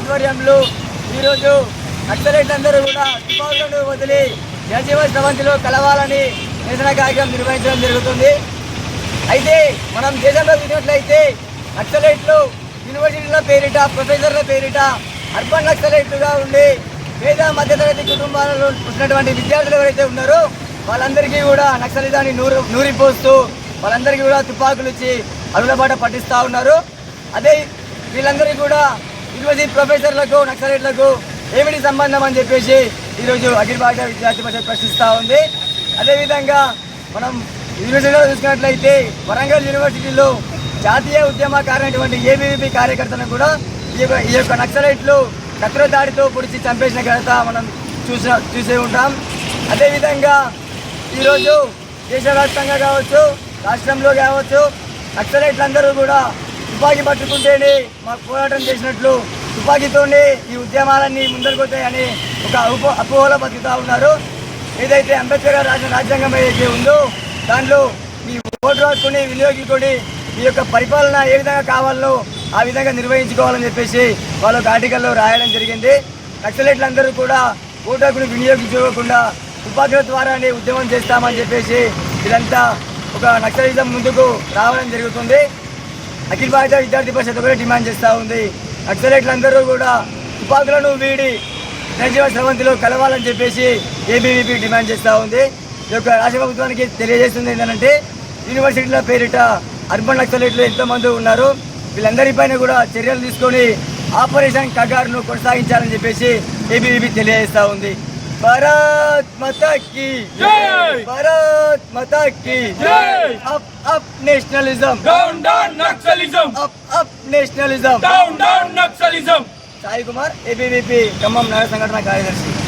ఆధ్వర్యంలో ఈరోజు నక్సలైట్లందరూ కూడా తుపాకులను వదిలి జనజీవ స్రవంతిలో కలవాలని నిరసన కార్యక్రమం నిర్వహించడం జరుగుతుంది. అయితే మనం దేశంలో చూసినట్లయితే నక్సలైట్లు యూనివర్సిటీల పేరిట ప్రొఫెసర్ల పేరిట అర్బన్ నక్సలైట్లుగా ఉండి పేద మధ్యతరగతి కుటుంబాలలో పుట్టినటువంటి విద్యార్థులు ఎవరైతే ఉన్నారో వాళ్ళందరికీ కూడా నక్సలిజాన్ని నూరు నూరిపోస్తూ వాళ్ళందరికీ కూడా తుపాకులు ఇచ్చి అడుగుల పట్టిస్తూ ఉన్నారు. అదే వీళ్ళందరికీ కూడా యూనివర్సిటీ ప్రొఫెసర్లకు నక్సలైట్లకు ఏమిటి సంబంధం అని చెప్పేసి ఈరోజు అఖిల భారత విద్యార్థి పరిషత్ ప్రశ్నిస్తూ ఉంది. అదేవిధంగా మనం యూనివర్సిటీలో చూసుకున్నట్లయితే వరంగల్ యూనివర్సిటీలో జాతీయ ఉద్యమకారైనటువంటి ఏబీవీపీ కార్యకర్తలను కూడా ఈ యొక్క ఈ యొక్క నక్సలైట్లు కత్ర దాడితో పొడిచి చంపేసిన ఘనత మనం చూసిన చూసే ఉంటాం. అదేవిధంగా ఈరోజు దేశవ్యాప్తంగా కావచ్చు రాష్ట్రంలో కావచ్చు నక్సలైట్లందరూ కూడా తుపాకీ పట్టుకుంటేనే మాకు పోరాటం చేసినట్లు తుపాకీతోనే ఈ ఉద్యమాలన్నీ ముందరుకుతాయని ఒక అపో అపోహలో బతుకుతూ ఉన్నారు. ఏదైతే అంబేద్కర్ గారు రాసిన రాజ్యాంగం ఏదైతే ఉందో దాంట్లో మీ ఓటు రాసుకుని వినియోగించుకొని మీ యొక్క పరిపాలన ఏ విధంగా కావాలో ఆ విధంగా నిర్వహించుకోవాలని చెప్పేసి వాళ్ళ ఆర్టికల్లో రాయడం జరిగింది. నక్సలైట్లందరూ కూడా ఓటు హక్కును వినియోగించుకోకుండా తుపాకీల ద్వారానే ఉద్యమం చేస్తామని చెప్పేసి ఇదంతా ఒక నక్సలిజం ముందుకు రావడం జరుగుతుంది. అఖిల భారత విద్యార్థి పరిషత్ కూడా డిమాండ్ చేస్తూ ఉంది. నక్సలైట్లందరూ కూడా తుపాకులను వీడి జనజీవ స్రవంతిలో కలవాలని చెప్పేసి ఏబీవీపీ డిమాండ్ చేస్తూ ఉంది. ఈ యొక్క రాష్ట్ర ప్రభుత్వానికి తెలియజేస్తుంది ఏంటంటే యూనివర్సిటీల పేరిట అర్బన్ నక్సలైట్లు ఎంతోమంది ఉన్నారు. వీళ్ళందరిపైన కూడా చర్యలు తీసుకొని ఆపరేషన్ కగారును కొనసాగించాలని చెప్పేసి ఏబీవీపీ తెలియజేస్తూ ఉంది. భారత్ మతకి! Bharat మతకి! Up up nationalism. Down, down, Naxalism. Up, up, nationalism. Down, down, Naxalism. Sai Kumar ABVP Khammam नगर संघटना कार्यदर्शी